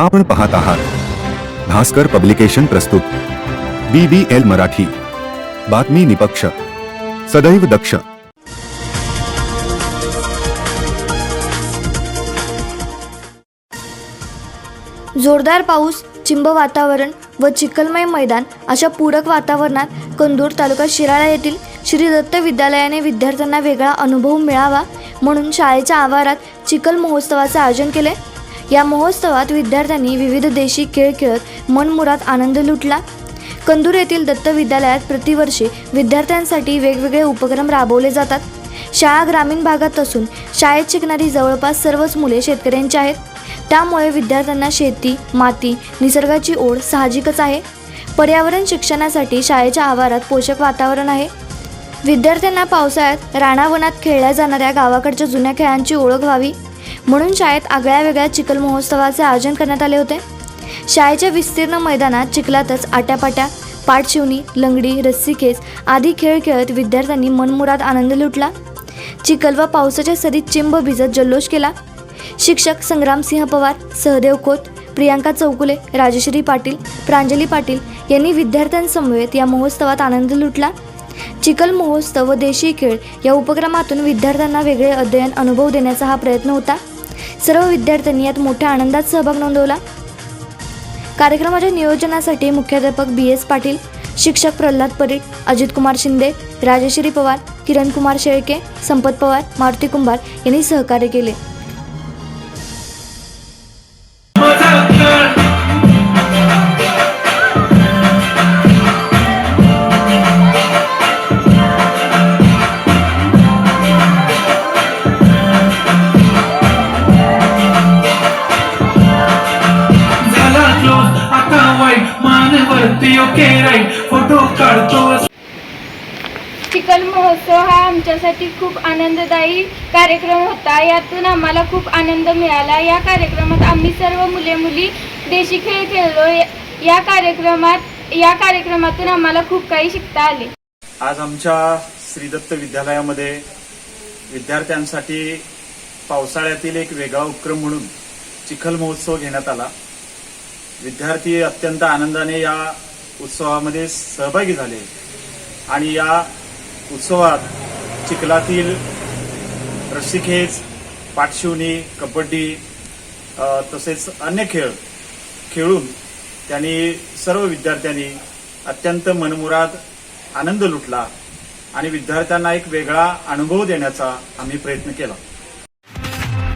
आपण पाहत आहात. भास्कर पब्लिकेशन प्रस्तुत. B B L Marathi. बातमी निपक्ष. सदैव दक्ष. जोरदार पाऊस चिंब वातावरण व चिखलमय मैदान अशा पूरक वातावरणात कंदूर तालुका शिराळा येथील श्री दत्त विद्यालयाने विद्यार्थ्यांना वेगळा अनुभव मिळावा म्हणून शाळेच्या आवारात चिखल महोत्सवाचे आयोजन केले. या महोत्सवात विद्यार्थ्यांनी विविध देशी खेळ खेळत मनमुरात आनंद लुटला. कंदूर येथील दत्त विद्यालयात प्रतिवर्षी विद्यार्थ्यांसाठी वेगवेगळे उपक्रम राबवले जातात. शाळा ग्रामीण भागात असून शाळेत शिकणारी जवळपास सर्वच मुले शेतकऱ्यांची आहेत. त्यामुळे विद्यार्थ्यांना शेती माती निसर्गाची ओढ साहजिकच आहे. पर्यावरण शिक्षणासाठी शाळेच्या आवारात पोषक वातावरण आहे. विद्यार्थ्यांना पावसाळ्यात राणावनात खेळल्या जाणाऱ्या गावाकडच्या जुन्या खेळांची ओळख व्हावी. म्हणून शाळेत आगळ्या वेगळ्या चिखल महोत्सवाचे आयोजन करण्यात आले होते. शाळेच्या विस्तीर्ण मैदानात चिखलातच आट्यापाट्या पाठशिवणी लंगडी रस्सीखेच आदी खेळ खेळत विद्यार्थ्यांनी मनमुराद आनंद लुटला. चिखल व पावसाच्या सरीत चिंब भिजत जल्लोष केला. शिक्षक संग्रामसिंह पवार सहदेव खोत प्रियांका चौकुले राजश्री पाटील प्रांजली पाटील यांनी विद्यार्थ्यांसमवेत या महोत्सवात आनंद लुटला. चिखल महोत्सव व देशी खेळ या उपक्रमातून विद्यार्थ्यांना वेगळे अध्ययन अनुभव देण्याचा हा प्रयत्न होता. सर्व विद्यार्थ्यांनी यात मोठ्या आनंदात सहभाग नोंदवला. कार्यक्रमाच्या नियोजनासाठी मुख्याध्यापक बी एस पाटील शिक्षक प्रल्हाद परीट अजित कुमार शिंदे राजश्री पवार किरण कुमार शेळके संपत पवार मारुती कुंभार यांनी सहकार्य केले. ओके फोटो काढतो. चिखल महोत्सव हा आमच्यासाठी खूप आनंददायी कार्यक्रम होता. यातून आम्हाला खूप आनंद मिळाला. या कार्यक्रमात आम्ही सर्व मुले मुली देशी खेळ खेळलो या- या कार्यक्रमात या कार्यक्रमातून आम्हाला खूप काही शिकता आले. आज आमच्या श्रीदत्त विद्यालयामध्ये विद्यार्थ्यांसाठी पावसाळ्यातील एक वेगळा उपक्रम म्हणून चिखल महोत्सव घेण्यात आला. विद्यार्थी अत्यंत आनंदाने या उत्सवामध्ये सहभागी झाले. आणि या उत्सवात चिखलातील रस्सीखेच पाठशिवणी कबड्डी तसेच अन्य खेळ खेळून त्यांनी सर्व विद्यार्थ्यांनी अत्यंत मनमुराद आनंद लुटला आणि विद्यार्थ्यांना एक वेगळा अनुभव देण्याचा आम्ही प्रयत्न केला.